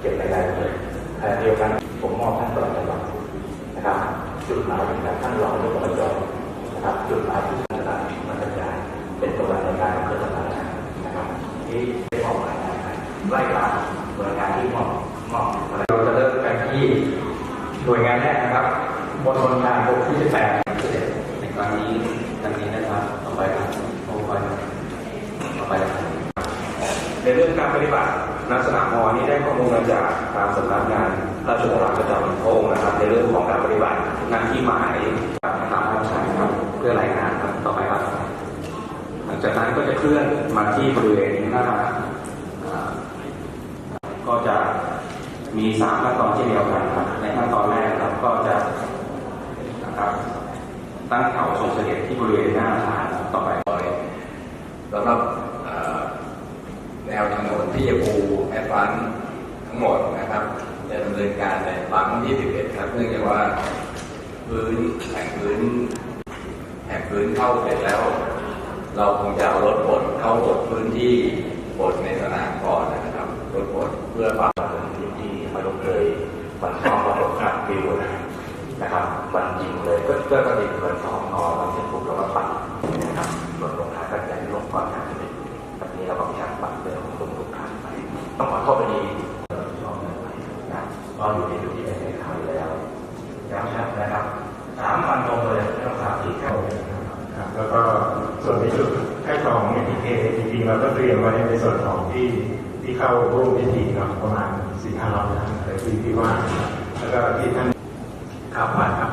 เก็บรายละเอียดขณะเดียวกันผมมอบท่านประหลัดจังหวัดนะครับ จุดหมายจากท่านรองนายกอบจนะครับ จุดหมายที่ท่านประธานมันกระจายเป็นตัวในการเพื่อสถานการณ์นะครับ ที่ได้มอบหมายงานไล่ตามหน่วยงานที่มอบมอบอะไรเราจะเริ่มกันที่หน่วยงานแรกนะครับบนบนทางบกที่18ในครั้งนี้ดังนี้นะครับต่อไปครับต่อไปครับต่อไปครับ ใน เรื่องการปฏิบัตินักสนามมอนี้ได้ข้อมูลมาจากทางสำนักงานราชวังประจำพระองค์นะครับ ในเรื่องของการปฏิบัติหน้าที่หมายตามตามราชการครับเพื่อรายงานครับต่อไปครับ หลังจากนั้นก็จะเคลื่อนมาที่บริเวณหน้าก็จะมีสามขั้นตอนที่เดียวกันครับในขั้นตอนแรกครับก็จะนะครับตั้งแถวทรงเสด็จที่บริเวณหน้าอาคารต่อไปสำหรับ แนวถนนที่จะปูแอดวานทั้งหมดนะครับจะดำเนินการในปั๊ม21ครับเนื่องจากว่าพื้นแผ่นพื้นแผ่นพื้นเข้าเสร็จแล้ว เราคงจะเอารถบดเข้าบดพื้นที่บดในสนามก่อนนะครับรถบดเพื่อปรับวันที่มาลงเลยวันซ้อมวันลงขับวิวนะครับวันยิงเลยก็ก็ก็ดีวันซ้อมนอน นะก็อยู่ในจุดที่เป็นในไทยแล้วย้ำชัดนะครับสามวันตรงเลยไม่ต้องสามสี่เข้าครับแล้วก็ส่วนในจุดให้ของเอทีเคจริงๆเราก็เตรียมไว้ในส่วนของที่ที่เข้าร่วมพิธีเนาะประมาณสี่ห้าร้อยนะแต่ที่ที่ว่า แล้วก็ที่ท่านครับผ่านครับ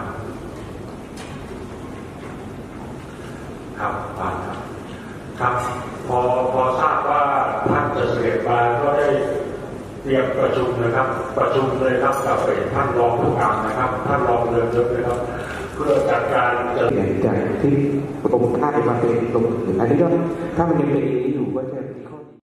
ครับผ่านครับครับพอ ประชุมนะครับ ประชุมเลยครับกับท่านรองผู้การนะครับ ท่านรองเรือนยศนะครับเพื่อจัดการจะใหญ่จากที่กรมท่าเป็นมาเป็นตรงอันนี้ก็ถ้ามันยังเป็นอย่างนี้อยู่ก็จะมีข้อ